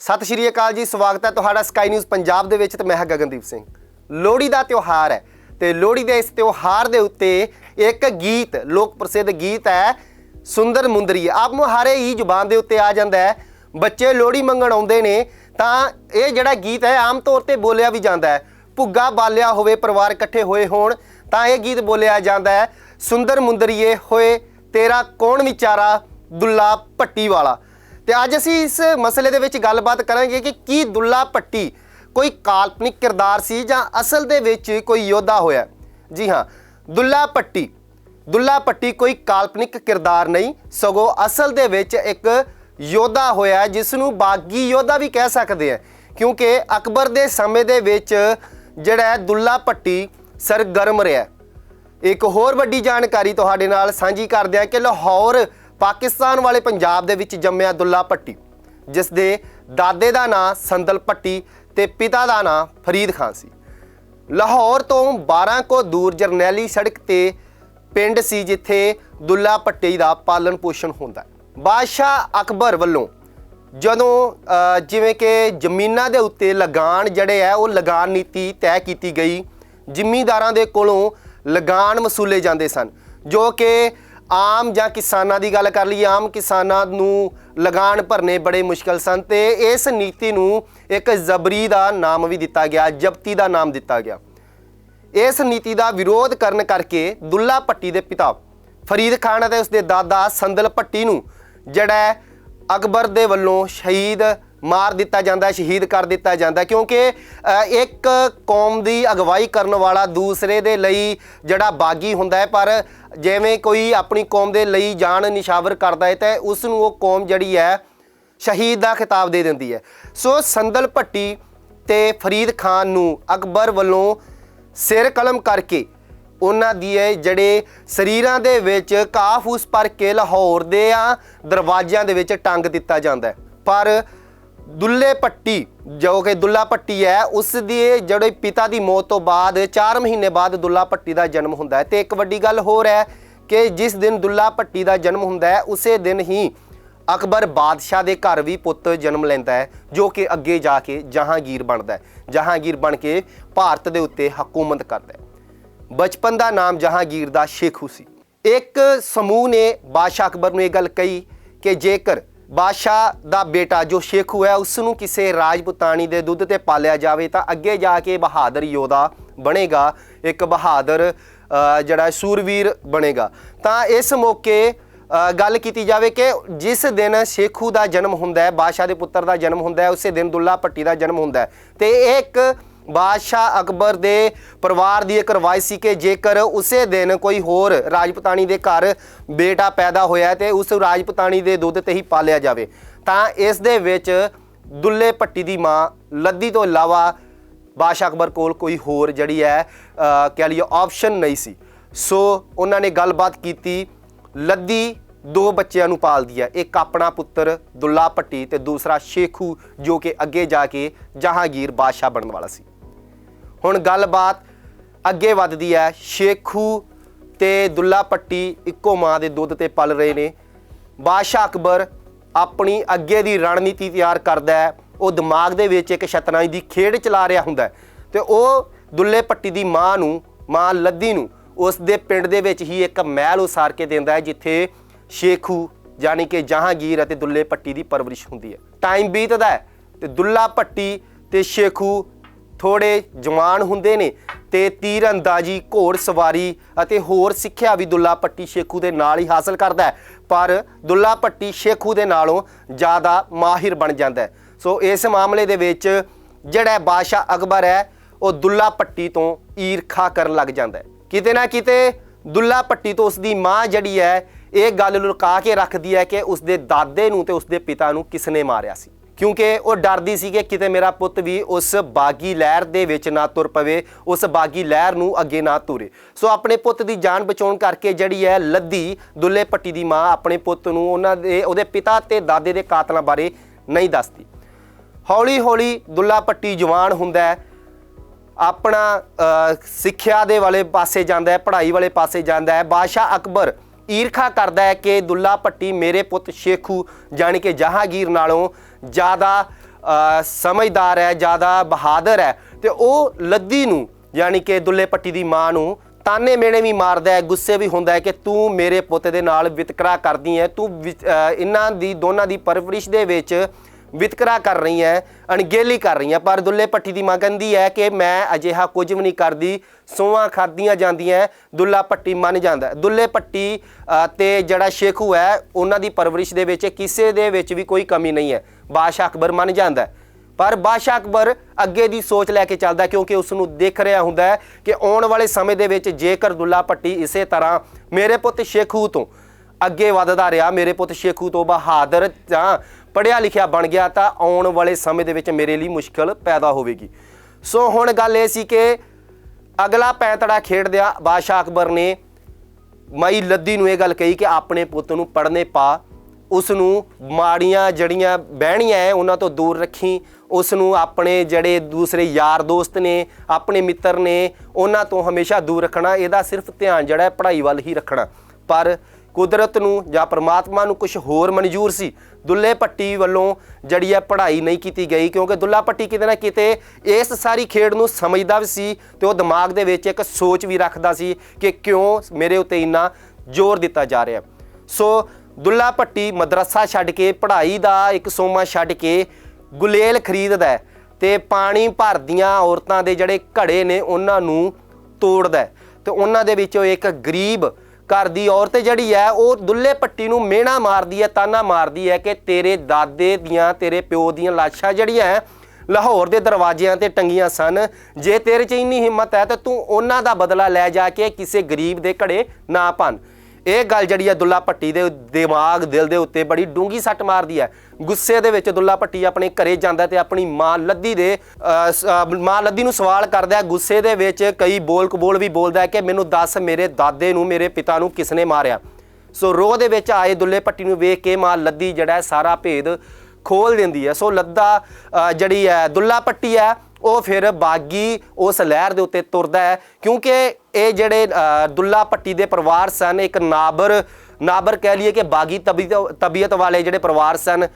ਸਤਿ ਸ਼੍ਰੀ ਅਕਾਲ ਜੀ, ਸਵਾਗਤ ਹੈ ਤੁਹਾਡਾ ਸਕਾਈ ਨਿਊਜ਼ ਪੰਜਾਬ ਦੇ ਵਿੱਚ ਤੇ ਮੈਂ ਹਾਂ ਗਗਨਦੀਪ ਸਿੰਘ। ਲੋਹੜੀ ਦਾ ਤਿਉਹਾਰ ਹੈ ਤੇ ਲੋਹੜੀ ਦੇ ਇਸ ਤਿਉਹਾਰ ਦੇ ਉੱਤੇ ਇੱਕ ਗੀਤ, ਲੋਕ ਪ੍ਰਸਿੱਧ ਗੀਤ ਹੈ, ਸੁੰਦਰ ਮੁੰਦਰੀ। ਆਪ ਮੁਹਾਰੇ ਹੀ ਜ਼ੁਬਾਨ ਦੇ ਉੱਤੇ ਆ ਜਾਂਦਾ ਹੈ। ਬੱਚੇ ਲੋਹੜੀ ਮੰਗਣ ਆਉਂਦੇ ਨੇ, ਤਾਂ ਇਹ ਜਿਹੜਾ ਗੀਤ ਹੈ, ਆਮ ਤੌਰ ਤੇ ਬੋਲਿਆ ਵੀ ਜਾਂਦਾ ਹੈ। ਭੁੱਗਾ ਬਾਲਿਆ ਹੋਵੇ, ਪਰਿਵਾਰ ਇਕੱਠੇ ਹੋਏ ਹੋਣ, ਤਾਂ ਇਹ ਗੀਤ ਬੋਲਿਆ ਜਾਂਦਾ ਹੈ, ਸੁੰਦਰ ਮੁੰਦਰੀਏ ਹੋਏ, ਤੇਰਾ ਕੌਣ ਵਿਚਾਰਾ, ਦੁੱਲਾ ਭੱਟੀ ਵਾਲਾ। ਤੇ ਅੱਜ ਅਸੀਂ ਇਸ ਮਸਲੇ ਦੇ ਵਿੱਚ ਗੱਲਬਾਤ ਕਰਾਂਗੇ ਕਿ ਕੀ ਦੁੱਲਾ ਭੱਟੀ ਕੋਈ ਕਾਲਪਨਿਕ ਕਿਰਦਾਰ ਸੀ ਜਾਂ ਅਸਲ ਦੇ ਵਿੱਚ ਕੋਈ ਯੋਧਾ ਹੋਇਆ। ਜੀ ਹਾਂ, ਦੁੱਲਾ ਭੱਟੀ ਦੁੱਲਾ ਭੱਟੀ ਕੋਈ ਕਾਲਪਨਿਕ ਕਿਰਦਾਰ ਨਹੀਂ, ਸਗੋਂ ਅਸਲ ਦੇ ਵਿੱਚ ਇੱਕ ਯੋਧਾ ਹੋਇਆ ਜਿਸ ਨੂੰ ਬਾਗੀ ਯੋਧਾ ਵੀ ਕਹਿ ਸਕਦੇ ਆ। ਕਿਉਂਕਿ ਅਕਬਰ ਦੇ ਸਮੇਂ ਦੇ ਵਿੱਚ ਜਿਹੜਾ ਦੁੱਲਾ ਭੱਟੀ ਸਰਗਰਮ ਰਿਹਾ। ਇੱਕ ਹੋਰ ਵੱਡੀ ਜਾਣਕਾਰੀ ਤੁਹਾਡੇ ਨਾਲ ਸਾਂਝੀ ਕਰਦੇ ਹਾਂ ਕਿ ਲਾਹੌਰ ਪਾਕਿਸਤਾਨ ਵਾਲੇ ਪੰਜਾਬ ਦੇ ਵਿੱਚ ਜੰਮਿਆ ਦੁੱਲਾ ਭੱਟੀ ਜਿਸ ਦੇ ਦਾਦੇ ਦਾ ਨਾਂ ਸੰਦਲ ਭੱਟੀ ਤੇ ਪਿਤਾ ਦਾ ਨਾਂ ਫਰੀਦ ਖਾਨ ਸੀ। ਲਾਹੌਰ ਤੋਂ 12 ਕੋ ਦੂਰ ਜਰਨੈਲੀ ਸੜਕ ਤੇ ਪਿੰਡ ਸੀ ਜਿੱਥੇ ਦੁੱਲਾ ਭੱਟੀ ਦਾ ਪਾਲਣ ਪੋਸ਼ਣ ਹੁੰਦਾ ਬਾਦਸ਼ਾਹ ਅਕਬਰ ਵੱਲੋਂ ਜਦੋਂ ਜਿਵੇਂ ਕਿ ਜ਼ਮੀਨਾਂ ਦੇ ਉੱਤੇ ਲਗਾਨ ਜਿਹੜੇ ਹੈ, ਉਹ ਲਗਾਨ ਨੀਤੀ ਤੈਅ ਕੀਤੀ ਗਈ, ਜ਼ਿਮੀਂਦਾਰਾਂ ਦੇ ਕੋਲੋਂ ਲਗਾਨ ਵਸੂਲੇ ਜਾਂਦੇ ਸਨ, ਜੋ ਕਿ ਆਮ ਜਾਂ ਕਿਸਾਨਾਂ ਦੀ ਗੱਲ ਕਰ ਲਈਏ, ਆਮ ਕਿਸਾਨਾਂ ਨੂੰ ਲਗਾਨ ਭਰਨੇ ਬੜੇ ਮੁਸ਼ਕਲ ਸਨ ਤੇ ਇਸ ਨੀਤੀ ਨੂੰ ਇੱਕ ਜ਼ਬਰੀ ਦਾ ਨਾਮ ਵੀ ਦਿੱਤਾ ਗਿਆ, ਜ਼ਬਤੀ ਦਾ ਨਾਮ ਦਿੱਤਾ ਗਿਆ। ਇਸ ਨੀਤੀ ਦਾ ਵਿਰੋਧ ਕਰਨ ਕਰਕੇ ਦੁੱਲਾ ਭੱਟੀ ਦੇ ਪਿਤਾ ਫਰੀਦ ਖਾਨ ਅਤੇ ਉਸਦੇ ਦਾਦਾ ਸੰਦਲ ਭੱਟੀ ਨੂੰ ਜਿਹੜਾ ਅਕਬਰ ਦੇ ਵੱਲੋਂ ਸ਼ਹੀਦ ਮਾਰ ਦਿੱਤਾ ਜਾਂਦਾ ਸ਼ਹੀਦ ਕਰ ਦਿੱਤਾ ਜਾਂਦਾ ਕਿਉਂਕਿ ਇੱਕ ਕੌਮ ਦੀ ਅਗਵਾਈ ਕਰਨ ਵਾਲਾ ਦੂਸਰੇ ਦੇ ਲਈ ਜਿਹੜਾ ਬਾਗੀ ਹੁੰਦਾ ਹੈ, ਪਰ ਜਿਵੇਂ ਕੋਈ ਆਪਣੀ ਕੌਮ ਦੇ ਲਈ ਜਾਨ ਨਿਸ਼ਾਵਰ ਕਰਦਾ ਹੈ, ਤਾਂ ਉਸ ਨੂੰ ਉਹ ਕੌਮ ਜਿਹੜੀ ਹੈ, ਸ਼ਹੀਦ ਦਾ ਖਿਤਾਬ ਦੇ ਦਿੰਦੀ ਹੈ। ਸੋ ਸੰਦਲ ਭੱਟੀ ਤੇ ਫਰੀਦ ਖਾਨ ਨੂੰ ਅਕਬਰ ਵੱਲੋਂ ਸਿਰ ਕਲਮ ਕਰਕੇ ਉਹਨਾਂ ਦੀ ਇਹ ਜਿਹੜੇ ਸਰੀਰਾਂ ਦੇ ਵਿੱਚ ਕਾਫੂਸ ਭਰ ਕੇ ਲਾਹੌਰ ਦੇ ਆ, ਦਰਵਾਜ਼ਿਆਂ ਦੇ ਵਿੱਚ ਟੰਗ ਦਿੱਤਾ ਜਾਂਦਾ ਪਰ ਦੁੱਲੇ ਪੱਟੀ, ਜੋ ਕਿ ਦੁੱਲਾ ਪੱਟੀ ਹੈ, ਉਸ ਦੀ ਜਿਹੜੇ ਪਿਤਾ ਦੀ ਮੌਤ ਤੋਂ ਬਾਅਦ 4 ਮਹੀਨੇ ਬਾਅਦ ਦੁੱਲਾ ਪੱਟੀ ਦਾ ਜਨਮ ਹੁੰਦਾ ਹੈ। ਤੇ ਇੱਕ ਵੱਡੀ ਗੱਲ ਹੋਰ ਹੈ ਕਿ ਜਿਸ ਦਿਨ ਦੁੱਲਾ ਪੱਟੀ ਦਾ ਜਨਮ ਹੁੰਦਾ ਹੈ, ਉਸੇ ਦਿਨ ਹੀ ਅਕਬਰ ਬਾਦਸ਼ਾਹ ਦੇ ਘਰ ਵੀ ਪੁੱਤ ਜਨਮ ਲੈਂਦਾ ਹੈ, ਜੋ ਕਿ ਅੱਗੇ ਜਾ ਕੇ ਜਹਾਂਗੀਰ ਬਣਦਾ ਹੈ। ਜਹਾਂਗੀਰ ਬਣ ਕੇ ਭਾਰਤ ਦੇ ਉੱਤੇ ਹਕੂਮਤ ਕਰਦਾ ਹੈ। ਬਚਪਨ ਦਾ ਨਾਮ ਜਹਾਂਗੀਰ ਦਾ ਸ਼ੇਖੂ ਸੀ। ਇੱਕ ਸਮੂਹ ਨੇ ਬਾਦਸ਼ਾਹ ਅਕਬਰ ਨੂੰ ਇਹ ਗੱਲ ਕਹੀ ਕਿ ਜੇਕਰ ਬਾਦਸ਼ਾਹ ਦਾ ਬੇਟਾ ਜੋ ਸ਼ੇਖੂ ਹੈ ਉਸ ਨੂੰ ਕਿਸੇ ਰਾਜਪੂਤਾਨੀ ਦੇ ਦੁੱਧ ਤੇ ਪਾਲਿਆ ਜਾਵੇ ਤਾਂ ਅੱਗੇ ਜਾ ਕੇ ਬਹਾਦਰ ਯੋਧਾ ਬਣੇਗਾ, ਇੱਕ ਬਹਾਦਰ ਜਿਹੜਾ ਸੂਰਵੀਰ ਬਣੇਗਾ। ਤਾਂ ਇਸ ਮੌਕੇ ਗੱਲ ਕੀਤੀ ਜਾਵੇ ਕਿ ਜਿਸ ਦਿਨ ਸ਼ੇਖੂ ਦਾ ਜਨਮ ਹੁੰਦਾ ਹੈ, ਬਾਦਸ਼ਾਹ ਦੇ ਪੁੱਤਰ ਦਾ ਜਨਮ ਹੁੰਦਾ ਹੈ, ਉਸੇ ਦਿਨ ਦੁੱਲਾ ਭੱਟੀ ਦਾ ਜਨਮ ਹੁੰਦਾ ਹੈ। ਤੇ ਇਹ ਇੱਕ ਬਾਦਸ਼ਾਹ ਅਕਬਰ ਦੇ ਪਰਿਵਾਰ ਦੀ ਇੱਕ ਰਵਾਇਤ ਸੀ ਕਿ ਜੇਕਰ ਉਸੇ ਦਿਨ ਕੋਈ ਹੋਰ ਰਾਜਪੂਤਾਨੀ ਦੇ ਘਰ ਬੇਟਾ ਪੈਦਾ ਹੋਇਆ ਹੈ ਤੇ ਉਸ ਰਾਜਪੂਤਾਨੀ ਦੇ ਦੁੱਧ ਤੇ ਹੀ ਪਾਲਿਆ ਜਾਵੇ, ਤਾਂ ਇਸ ਦੇ ਵਿੱਚ ਦੁੱਲੇ ਭੱਟੀ ਦੀ ਮਾਂ ਲੱਦੀ ਤੋਂ ਇਲਾਵਾ ਬਾਦਸ਼ਾਹ ਅਕਬਰ ਕੋਲ ਕੋਈ ਹੋਰ ਜਿਹੜੀ ਹੈ ਕਹਿ ਲਈਏ ਆਪਸ਼ਨ ਨਹੀਂ ਸੀ। ਸੋ ਉਹਨਾਂ ਨੇ ਗੱਲਬਾਤ ਕੀਤੀ, ਲੱਦੀ ਦੋ ਬੱਚਿਆਂ ਨੂੰ ਪਾਲਦੀ ਹੈ, ਇੱਕ ਆਪਣਾ ਪੁੱਤਰ ਦੁੱਲਾ ਭੱਟੀ ਤੇ ਦੂਸਰਾ ਸ਼ੇਖੂ ਜੋ ਕਿ ਅੱਗੇ ਜਾ ਕੇ ਜਹਾਂਗੀਰ ਬਾਦਸ਼ਾਹ ਬਣਨ ਵਾਲਾ ਸੀ। ਹੁਣ ਗੱਲਬਾਤ ਅੱਗੇ ਵੱਧਦੀ ਹੈ। ਸ਼ੇਖੂ ਤੇ ਦੁੱਲਾ ਪੱਟੀ ਇੱਕੋ ਮਾਂ ਦੇ ਦੁੱਧ ਤੇ ਪਲ ਰਹੇ ਨੇ। ਬਾਦਸ਼ਾਹ ਅਕਬਰ ਆਪਣੀ ਅੱਗੇ ਦੀ ਰਣਨੀਤੀ ਤਿਆਰ ਕਰਦਾ ਹੈ। ਉਹ ਦਿਮਾਗ ਦੇ ਵਿੱਚ ਇੱਕ ਸ਼ਤਨਾਈ ਦੀ ਖੇਡ ਚਲਾ ਰਿਹਾ ਹੁੰਦਾ ਹੈ ਤੇ ਉਹ ਦੁੱਲੇ ਪੱਟੀ ਦੀ ਮਾਂ ਨੂੰ, ਮਾਂ ਲੱਦੀ ਨੂੰ ਉਸ ਦੇ ਪਿੰਡ ਦੇ ਵਿੱਚ ਹੀ ਇੱਕ ਮਹਿਲ ਉਸਾਰ ਕੇ ਦਿੰਦਾ ਹੈ, ਜਿੱਥੇ ਸ਼ੇਖੂ ਯਾਨੀ ਕਿ ਜਹਾਂਗੀਰ ਅਤੇ ਦੁੱਲੇ ਪੱਟੀ ਦੀ ਪਰਵਰਿਸ਼ ਹੁੰਦੀ ਹੈ। ਟਾਈਮ ਬੀਤਦਾ ਹੈ ਤੇ ਦੁੱਲਾ ਪੱਟੀ ਤੇ ਸ਼ੇਖੂ ਥੋੜੇ ਜਵਾਨ ਹੁੰਦੇ ਨੇ ਤੇ ਤੀਰ ਅੰਦਾਜ਼ੀ ਘੋੜ ਸਵਾਰੀ ਅਤੇ ਹੋਰ ਸਿੱਖਿਆ ਵੀ ਦੁੱਲਾ ਪੱਟੀ ਸ਼ੇਖੂ ਦੇ ਨਾਲ ਹੀ ਹਾਸਲ ਕਰਦਾ ਹੈ। ਪਰ ਦੁੱਲਾ ਪੱਟੀ ਸ਼ੇਖੂ ਦੇ ਨਾਲੋਂ ਜ਼ਿਆਦਾ ਮਾਹਿਰ ਬਣ ਜਾਂਦਾ ਹੈ। ਸੋ ਇਸ ਮਾਮਲੇ ਦੇ ਵਿੱਚ ਜਿਹੜਾ ਬਾਦਸ਼ਾਹ ਅਕਬਰ ਹੈ, ਉਹ ਦੁੱਲਾ ਪੱਟੀ ਤੋਂ ਈਰਖਾ ਕਰਨ ਲੱਗ ਜਾਂਦਾ ਹੈ। ਕਿਤੇ ਨਾ ਕਿਤੇ ਦੁੱਲਾ ਪੱਟੀ ਤੋਂ ਉਸ ਦੀ ਮਾਂ ਜਿਹੜੀ ਹੈ, ਇਹ ਗੱਲ ਲੁਕਾ ਕੇ ਰੱਖਦੀ ਹੈ ਕਿ ਉਸ ਦੇ ਦਾਦੇ ਨੂੰ ਤੇ ਉਸ ਦੇ ਪਿਤਾ ਨੂੰ ਕਿਸ ਨੇ ਮਾਰਿਆ ਸੀ। ਕਿਉਂਕਿ ਉਹ ਡਰਦੀ ਸੀ ਕਿ ਕਿਤੇ ਮੇਰਾ ਪੁੱਤ ਵੀ ਉਸ ਬਾਗੀ ਲਹਿਰ ਦੇ ਵਿੱਚ ਨਾ ਤੁਰ ਪਵੇ, ਉਸ ਬਾਗੀ ਲਹਿਰ ਨੂੰ ਅੱਗੇ ਨਾ ਤੁਰੇ। ਸੋ ਆਪਣੇ ਪੁੱਤ ਦੀ ਜਾਨ ਬਚਾਉਣ ਕਰਕੇ ਜਿਹੜੀ ਹੈ ਲੱਦੀ ਦੁੱਲੇ ਪੱਟੀ ਦੀ ਮਾਂ ਆਪਣੇ ਪੁੱਤ ਨੂੰ ਉਹਨਾਂ ਦੇ, ਉਹਦੇ ਪਿਤਾ ਤੇ ਦਾਦੇ ਦੇ ਕਾਤਲਾਂ ਬਾਰੇ ਨਹੀਂ ਦੱਸਦੀ। ਹੌਲੀ ਹੌਲੀ ਦੁੱਲਾ ਪੱਟੀ ਜਵਾਨ ਹੁੰਦਾ ਹੈ। ਆਪਣਾ ਸਿੱਖਿਆ ਦੇ ਵਾਲੇ ਪਾਸੇ ਜਾਂਦਾ ਹੈ, ਪੜ੍ਹਾਈ ਵਾਲੇ ਪਾਸੇ ਜਾਂਦਾ ਹੈ। ਬਾਦਸ਼ਾਹ ਅਕਬਰ ਈਰਖਾ ਕਰਦਾ ਹੈ ਕਿ ਦੁੱਲਾ ਪੱਟੀ ਮੇਰੇ ਪੁੱਤ ਸ਼ੇਖੂ ਜਾਣੀ ਕਿ ਜਹਾਂਗੀਰ ਨਾਲੋਂ ਜ਼ਿਆਦਾ ਸਮਝਦਾਰ ਹੈ, ਜ਼ਿਆਦਾ ਬਹਾਦਰ ਹੈ ਤੇ ਉਹ ਲੱਦੀ ਨੂੰ ਯਾਨੀ ਕਿ ਦੁੱਲੇ ਪੱਟੀ ਦੀ ਮਾਂ ਨੂੰ ਤਾਨੇ ਮੇਣੇ ਵੀ ਮਾਰਦਾ ਹੈ, ਗੁੱਸੇ ਵੀ ਹੁੰਦਾ ਹੈ ਕਿ ਤੂੰ ਮੇਰੇ ਪੁੱਤ ਦੇ ਨਾਲ ਵਿਤਕਰਾ ਕਰਦੀ ਹੈ, ਤੂੰ ਵਿਚ- ਇਹਨਾਂ ਦੀ ਦੋਨਾਂ ਦੀ ਪਰਵਰਿਸ਼ ਦੇ ਵਿੱਚ ਵਿਤਕਰਾ ਕਰ ਰਹੀ ਹੈ ਅਣਗਹਿਲੀ ਕਰ ਰਹੀ ਹੈ। ਪਰ ਦੁੱਲੇ ਪੱਟੀ ਦੀ ਮਾਂ ਕਹਿੰਦੀ ਹੈ ਕਿ ਮੈਂ ਅਜਿਹਾ ਕੁਝ ਵੀ ਨਹੀਂ ਕਰਦੀ। ਸੋਹਾਂ ਖਾਦੀਆਂ ਜਾਂਦੀਆਂ ਦੁੱਲਾ ਪੱਟੀ ਮੰਨ ਜਾਂਦਾ ਦੁੱਲੇ ਪੱਟੀ ਅ, ਤੇ ਜਿਹੜਾ ਸ਼ੇਖੂ ਹੈ ਉਹਨਾਂ ਦੀ ਪਰਵਰਿਸ਼ ਦੇ ਵਿੱਚ ਕਿਸੇ ਦੇ ਵਿੱਚ ਵੀ ਕੋਈ ਕਮੀ ਨਹੀਂ ਹੈ। ਬਾਦਸ਼ਾਹ ਅਕਬਰ ਮੰਨ ਜਾਂਦਾ ਪਰ ਬਾਦਸ਼ਾਹ ਅਕਬਰ ਅੱਗੇ ਦੀ ਸੋਚ ਲੈ ਕੇ ਚੱਲਦਾ ਕਿਉਂਕਿ ਉਸ ਨੂੰ ਦੇਖ ਰਿਹਾ ਹੁੰਦਾ ਹੈ ਕਿ ਆਉਣ ਵਾਲੇ ਸਮੇਂ ਦੇ ਵਿੱਚ ਜੇਕਰ ਦੁੱਲਾ ਪੱਟੀ ਇਸੇ ਤਰ੍ਹਾਂ ਮੇਰੇ ਪੁੱਤ ਸ਼ੇਖੂ ਤੋਂ ਅੱਗੇ ਵੱਧਦਾ ਰਿਹਾ ਮੇਰੇ ਪੁੱਤ ਸ਼ੇਖੂ ਤੋਂ ਬਹਾਦਰ ਜਾਂ ਪੜਿਆ ਲਿਖਿਆ ਬਣ ਗਿਆ ਤਾਂ ਆਉਣ ਵਾਲੇ ਸਮੇਂ ਦੇ ਵਿੱਚ ਮੇਰੇ ਲਈ ਮੁਸ਼ਕਲ ਪੈਦਾ ਹੋਵੇਗੀ। ਸੋ ਹੁਣ ਗੱਲ ਇਹ ਸੀ ਕਿ ਅਗਲਾ ਪੈਂਤੜਾ ਖੇਡਦਿਆਂ ਬਾਦਸ਼ਾਹ ਅਕਬਰ ਨੇ ਮਾਈ ਲੱਦੀ ਨੂੰ ਇਹ ਗੱਲ ਕਹੀ ਕਿ ਆਪਣੇ ਪੁੱਤ ਨੂੰ ਪੜਨੇ ਪਾ। ਉਸ ਨੂੰ ਮਾੜੀਆਂ ਜੜੀਆਂ ਬਹਿਣੀਆਂ ਐ, ਉਹਨਾਂ ਤੋਂ ਦੂਰ ਰੱਖੀ। ਉਸ ਨੂੰ ਆਪਣੇ ਜਿਹੜੇ ਦੂਸਰੇ ਯਾਰ ਦੋਸਤ ਨੇ, ਆਪਣੇ ਮਿੱਤਰ ਨੇ, ਉਹਨਾਂ ਤੋਂ ਹਮੇਸ਼ਾ ਦੂਰ ਰੱਖਣਾ, ਇਹਦਾ ਸਿਰਫ ਧਿਆਨ ਜਿਹੜਾ ਪੜ੍ਹਾਈ ਵੱਲ ਹੀ ਰੱਖਣਾ। ਪਰ ਕੁਦਰਤ ਨੂੰ ਜਾਂ ਪਰਮਾਤਮਾ ਨੂੰ ਕੁਝ ਹੋਰ ਮਨਜ਼ੂਰ ਸੀ। ਦੁੱਲੇ ਪੱਟੀ ਵੱਲੋਂ ਜਿਹੜੀ ਹੈ ਪੜ੍ਹਾਈ ਨਹੀਂ ਕੀਤੀ ਗਈ ਕਿਉਂਕਿ ਦੁੱਲਾ ਪੱਟੀ ਕਿਤੇ ਨਾ ਕਿਤੇ ਇਸ ਸਾਰੀ ਖੇਡ ਨੂੰ ਸਮਝਦਾ ਵੀ ਸੀ ਤੇ ਉਹ ਦਿਮਾਗ ਦੇ ਵਿੱਚ ਇੱਕ ਸੋਚ ਵੀ ਰੱਖਦਾ ਸੀ ਕਿ ਕਿਉਂ ਮੇਰੇ ਉੱਤੇ ਇੰਨਾ ਜ਼ੋਰ ਦਿੱਤਾ ਜਾ ਰਿਹਾ। ਸੋ ਦੁੱਲਾ ਪੱਟੀ ਮਦਰਸਾ ਛੱਡ ਕੇ, ਪੜ੍ਹਾਈ ਦਾ ਇੱਕ ਸੋਮਾ ਛੱਡ ਕੇ ਗੁਲੇਲ ਖਰੀਦਦਾ ਹੈ ਤੇ ਪਾਣੀ ਭਰਦੀਆਂ ਔਰਤਾਂ ਦੇ ਜਿਹੜੇ ਘੜੇ ਨੇ ਉਹਨਾਂ ਨੂੰ ਤੋੜਦਾ ਹੈ ਤੇ ਉਹਨਾਂ ਦੇ ਵਿੱਚੋਂ ਇੱਕ ਗਰੀਬ ਘਰ ਦੀ ਔਰਤ ਜਿਹੜੀ ਹੈ, ਉਹ ਦੁੱਲੇ ਪੱਟੀ ਨੂੰ ਮਿਹਣਾ ਮਾਰਦੀ ਹੈ, ਤਾਨਾ ਮਾਰਦੀ ਹੈ ਕਿ ਤੇਰੇ ਦਾਦੇ ਦੀਆਂ, ਤੇਰੇ ਪਿਓ ਦੀਆਂ ਲਾਸ਼ਾਂ ਜਿਹੜੀਆਂ ਲਾਹੌਰ ਦੇ ਦਰਵਾਜ਼ਿਆਂ ਤੇ ਟੰਗੀਆਂ ਸਨ। ਜੇ ਤੇਰੇ 'ਚ ਇੰਨੀ ਹਿੰਮਤ ਹੈ, ਤਾਂ ਤੂੰ ਉਹਨਾਂ ਦਾ ਬਦਲਾ ਲੈ ਜਾ ਕੇ ਕਿਸੇ ਗਰੀਬ ਦੇ ਘੜੇ ਨਾ ਭੰਨ। ਇਹ ਗੱਲ ਜਿਹੜੀ ਹੈ ਦੁੱਲਾ ਭੱਟੀ ਦੇ ਦਿਮਾਗ, ਦਿਲ ਦੇ ਉੱਤੇ ਬੜੀ ਡੂੰਗੀ ਸੱਟ ਮਾਰਦੀ ਹੈ। ਗੁੱਸੇ ਦੇ ਵਿੱਚ ਦੁੱਲਾ ਭੱਟੀ ਆਪਣੇ ਘਰੇ ਜਾਂਦਾ ਤੇ ਆਪਣੀ ਮਾਂ ਲੱਦੀ ਦੇ ਮਾਂ ਲੱਦੀ ਨੂੰ ਸਵਾਲ ਕਰਦਾ ਹੈ। ਗੁੱਸੇ ਦੇ ਵਿੱਚ ਕਈ ਬੋਲ ਕਬੋਲ ਵੀ ਬੋਲਦਾ ਹੈ ਕਿ ਮੈਨੂੰ ਦੱਸ ਮੇਰੇ ਦਾਦੇ ਨੂੰ, ਮੇਰੇ ਪਿਤਾ ਨੂੰ ਕਿਸਨੇ ਮਾਰਿਆ। ਸੋ ਰੋਹ ਦੇ ਵਿੱਚ ਆਏ ਦੁੱਲੇ ਭੱਟੀ ਨੂੰ ਵੇਖ ਕੇ ਮਾਂ ਲੱਦੀ ਜਿਹੜਾ ਸਾਰਾ ਭੇਦ ਖੋਲ ਦਿੰਦੀ ਹੈ। ਸੋ ਲੱਦਾ ਜਿਹੜੀ ਹੈ ਦੁੱਲਾ ਪੱਟੀ ਹੈ, ਉਹ ਫਿਰ ਬਾਗੀ ਉਸ ਲਹਿਰ ਦੇ ਉੱਤੇ ਤੁਰਦਾ ਹੈ। ਕਿਉਂਕਿ ਇਹ ਜਿਹੜੇ ਦੁੱਲਾ ਪੱਟੀ ਦੇ ਪਰਿਵਾਰ ਸਨ, ਇੱਕ ਨਾਬਰ ਨਾਬਰ ਕਹਿ ਲਈਏ ਕਿ ਬਾਗੀ ਤਬੀਅਤ ਤਬੀਅਤ ਵਾਲੇ ਜਿਹੜੇ ਪਰਿਵਾਰ ਸਨ,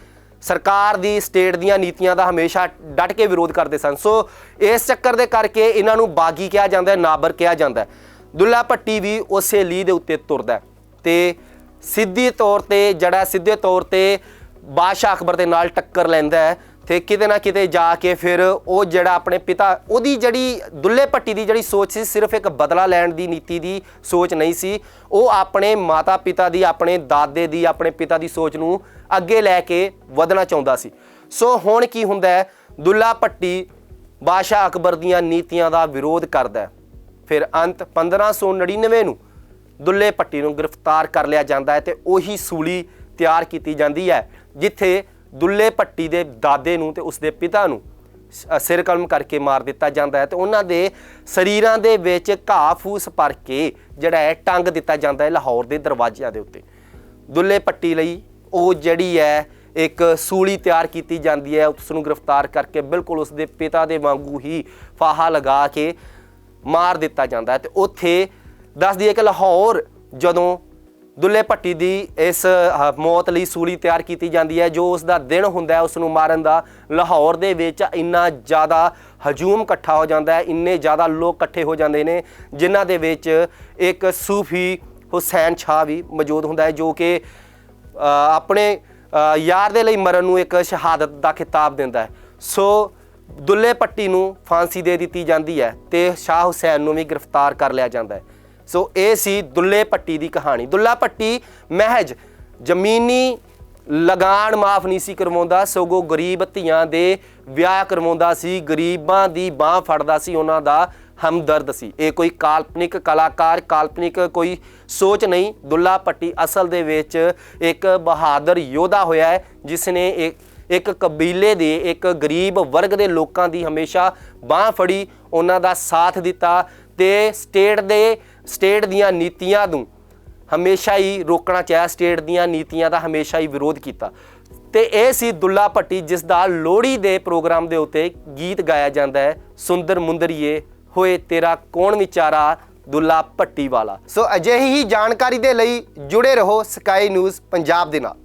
ਸਰਕਾਰ ਦੀ, ਸਟੇਟ ਦੀਆਂ ਨੀਤੀਆਂ ਦਾ ਹਮੇਸ਼ਾ ਡਟ ਕੇ ਵਿਰੋਧ ਕਰਦੇ ਸਨ। ਸੋ ਇਸ ਚੱਕਰ ਦੇ ਕਰਕੇ ਇਹਨਾਂ ਨੂੰ ਬਾਗੀ ਕਿਹਾ ਜਾਂਦਾ ਹੈ, ਨਾਬਰ ਕਿਹਾ ਜਾਂਦਾ ਹੈ। ਦੁੱਲਾ ਭੱਟੀ ਵੀ ਉਸੇ ਲੀ ਦੇ ਉੱਤੇ ਤੁਰਦਾ ਹੈ ਤੇ ਸਿੱਧੀ ਤੌਰ ਤੇ ਜਿਹੜਾ, ਸਿੱਧੇ ਤੌਰ ਤੇ ਬਾਦਸ਼ਾਹ ਅਕਬਰ ਦੇ ਨਾਲ ਟੱਕਰ ਲੈਂਦਾ ਹੈ। ਤੇ ਕਿਤੇ ਨਾ ਕਿਤੇ ਜਾ ਕੇ ਫਿਰ ਉਹ ਜਿਹੜਾ ਆਪਣੇ ਪਿਤਾ, ਉਹਦੀ ਜਿਹੜੀ ਦੁੱਲੇ ਭੱਟੀ ਦੀ ਜਿਹੜੀ ਸੋਚ ਸੀ, ਸਿਰਫ ਇੱਕ ਬਦਲਾ ਲੈਣ ਦੀ ਨੀਤੀ ਦੀ ਸੋਚ ਨਹੀਂ ਸੀ। ਉਹ ਆਪਣੇ ਮਾਤਾ ਪਿਤਾ ਦੀ, ਆਪਣੇ ਦਾਦੇ ਦੀ, ਆਪਣੇ ਪਿਤਾ ਦੀ ਸੋਚ ਨੂੰ ਅੱਗੇ ਲੈ ਕੇ ਵਧਣਾ ਚਾਹੁੰਦਾ ਸੀ। ਸੋ ਹੁਣ ਕੀ ਹੁੰਦਾ ਹੈ? ਦੁੱਲਾ ਭੱਟੀ ਬਾਦਸ਼ਾਹ ਅਕਬਰ ਦੀਆਂ ਨੀਤੀਆਂ ਦਾ ਵਿਰੋਧ ਕਰਦਾ ਹੈ। ਫਿਰ ਅੰਤ 1599 ਨੂੰ ਦੁੱਲੇ ਪੱਟੀ ਨੂੰ ਗ੍ਰਿਫਤਾਰ ਕਰ ਲਿਆ ਜਾਂਦਾ ਹੈ ਤੇ ਉਹੀ ਸੂਲੀ ਤਿਆਰ ਕੀਤੀ ਜਾਂਦੀ ਹੈ, ਜਿੱਥੇ ਦੁੱਲੇ ਭੱਟੀ ਦੇ ਦਾਦੇ ਨੂੰ ਤੇ ਉਸਦੇ ਪਿਤਾ ਨੂੰ ਸਿਰ ਕਲਮ ਕਰਕੇ ਮਾਰ ਦਿੱਤਾ ਜਾਂਦਾ ਹੈ ਤੇ ਉਹਨਾਂ ਦੇ ਸਰੀਰਾਂ ਦੇ ਵਿੱਚ ਘਾਹ ਫੂਸ ਭਰ ਕੇ ਜਿਹੜਾ ਹੈ ਟੰਗ ਦਿੱਤਾ ਜਾਂਦਾ ਹੈ ਲਾਹੌਰ ਦੇ ਦਰਵਾਜ਼ਿਆਂ ਦੇ ਉੱਤੇ। ਦੁੱਲੇ ਪੱਟੀ ਲਈ ਉਹ ਜਿਹੜੀ ਹੈ ਇੱਕ ਸੂਲੀ ਤਿਆਰ ਕੀਤੀ ਜਾਂਦੀ ਹੈ, ਉਸ ਨੂੰ ਗ੍ਰਿਫਤਾਰ ਕਰਕੇ ਬਿਲਕੁਲ ਉਸ ਦੇ ਪਿਤਾ ਦੇ ਵਾਂਗੂ ਹੀ ਫਾਹਾ ਲਗਾ ਕੇ ਮਾਰ ਦਿੱਤਾ ਜਾਂਦਾ ਹੈ ਤੇ ਉੱਥੇ ਦੱਸ ਦਈਏ ਕਿ ਲਾਹੌਰ ਜਦੋਂ ਦੁੱਲੇ ਭੱਟੀ ਦੀ ਇਸ ਅਹ, ਮੌਤ ਲਈ ਸੂਲੀ ਤਿਆਰ ਕੀਤੀ ਜਾਂਦੀ ਹੈ ਜੋ ਉਸ ਦਾ ਦਿਨ ਹੁੰਦਾ ਹੈ ਉਸ ਨੂੰ ਮਾਰਨ ਦਾ। ਲਾਹੌਰ ਦੇ ਵਿੱਚ ਇੰਨਾ ਜ਼ਿਆਦਾ ਹਜੂਮ ਇਕੱਠਾ ਹੋ ਜਾਂਦਾ ਹੈ ਇੰਨੇ ਜ਼ਿਆਦਾ ਲੋਕ ਇਕੱਠੇ ਹੋ ਜਾਂਦੇ ਨੇ ਜਿਨ੍ਹਾਂ ਦੇ ਵਿੱਚ ਇੱਕ ਸੂਫੀ ਹੁਸੈਨ ਸ਼ਾਹ ਵੀ ਮੌਜੂਦ ਹੁੰਦਾ ਹੈ ਜੋ ਕਿ ਆਪਣੇ ਯਾਰ ਦੇ ਲਈ ਮਰਨ ਨੂੰ ਇੱਕ ਸ਼ਹਾਦਤ ਦਾ ਖਿਤਾਬ ਦਿੰਦਾ ਹੈ। ਸੋ ਦੁੱਲੇ ਪੱਟੀ ਨੂੰ ਫਾਂਸੀ ਦੇ ਦਿੱਤੀ ਜਾਂਦੀ ਹੈ ਤੇ ਸ਼ਾਹ ਹੁਸੈਨ ਨੂੰ ਵੀ ਗ੍ਰਿਫਤਾਰ ਕਰ ਲਿਆ ਜਾਂਦਾ ਹੈ। ਸੋ ਇਹ ਸੀ ਦੁੱਲੇ ਪੱਟੀ ਦੀ ਕਹਾਣੀ। ਦੁੱਲਾ ਪੱਟੀ ਮਹਿਜ ਜ਼ਮੀਨੀ ਲਗਾਨ ਮਾਫ ਨਹੀਂ ਸੀ ਕਰਵਾਉਂਦਾ, ਸਗੋਂ ਗਰੀਬ ਧੀਆਂ ਦੇ ਵਿਆਹ ਕਰਵਾਉਂਦਾ ਸੀ, ਗਰੀਬਾਂ ਦੀ ਬਾਹ ਫੜਦਾ ਸੀ, ਉਹਨਾਂ ਦਾ ਹਮਦਰਦ ਸੀ। ਇਹ ਕੋਈ ਕਾਲਪਨਿਕ ਕਲਾਕਾਰ, ਕਾਲਪਨਿਕ ਕੋਈ ਸੋਚ ਨਹੀਂ। ਦੁੱਲਾ ਪੱਟੀ ਅਸਲ ਦੇ ਵਿੱਚ ਇੱਕ ਬਹਾਦਰ ਯੋਧਾ ਹੋਇਆ ਹੈ ਜਿਸ ਨੇ ਇੱਕ ਇੱਕ ਕਬੀਲੇ ਦੇ, ਇੱਕ ਗਰੀਬ ਵਰਗ ਦੇ ਲੋਕਾਂ ਦੀ ਹਮੇਸ਼ਾ ਬਾਹ ਫੜੀ, ਉਹਨਾਂ ਦਾ ਸਾਥ ਦਿੱਤਾ ਤੇ ਸਟੇਟ ਦੇ ਸਟੇਟ ਦੀਆਂ ਨੀਤੀਆਂ ਨੂੰ ਹਮੇਸ਼ਾ ਹੀ ਰੋਕਣਾ ਚਾਹਿਆ, ਸਟੇਟ ਦੀਆਂ ਨੀਤੀਆਂ ਦਾ ਹਮੇਸ਼ਾ ਹੀ ਵਿਰੋਧ ਕੀਤਾ। ਤੇ ਇਹ ਸੀ ਦੁੱਲਾ ਭੱਟੀ, ਜਿਸ ਦਾ ਲੋਹੜੀ ਦੇ ਪ੍ਰੋਗਰਾਮ ਦੇ ਉੱਤੇ ਗੀਤ ਗਾਇਆ ਜਾਂਦਾ ਹੈ, ਸੁੰਦਰ ਮੁੰਦਰੀਏ ਹੋਏ ਤੇਰਾ ਕੌਣ ਵਿਚਾਰਾ ਦੁੱਲਾ ਭੱਟੀ ਵਾਲਾ। ਸੋ ਅਜਿਹੀ ਹੀ ਜਾਣਕਾਰੀ ਦੇ ਲਈ ਜੁੜੇ ਰਹੋ ਸਕਾਈ ਨਿਊਜ਼ ਪੰਜਾਬ ਦੇ ਨਾਲ।